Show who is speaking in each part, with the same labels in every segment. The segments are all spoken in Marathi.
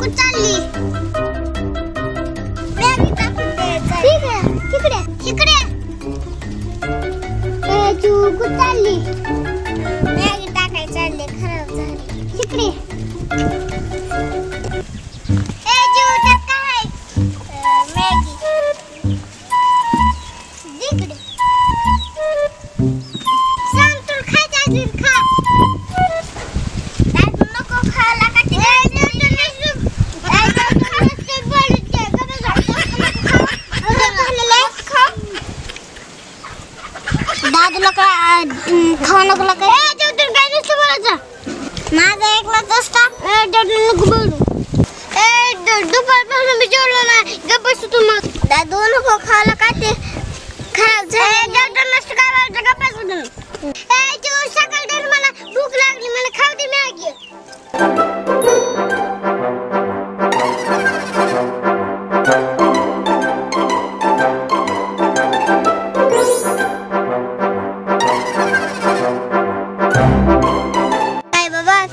Speaker 1: टाकून तिकडे तिकडे कुठं चालली मॅगी टाकाय खराब झाली. तिकडे मॅगी. तिकडे सांग तुला खायचं असेल खा दादू नको खायला का ते दादूला का खाऊ नको काय नसतं बोलायचं माझा एक मत असता नको बोलू. ए दुपारपासून मी जेवलो नाही. गप्प बसू तू मग. नको खायला का ते खराब झालं. डॉक्टर नसतं काय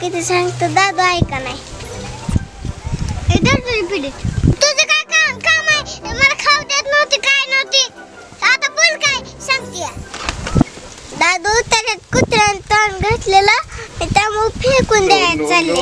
Speaker 1: किती सांगतो दादू ऐका नाही तुझी काय काम काम आहे मला खाऊ देत नव्हती काय नव्हती आता बोल काय सांगते दादू त्याच्यात कुत्र्यानं तोंड घातलेलं त्यामुळे फेकून द्यायला चालले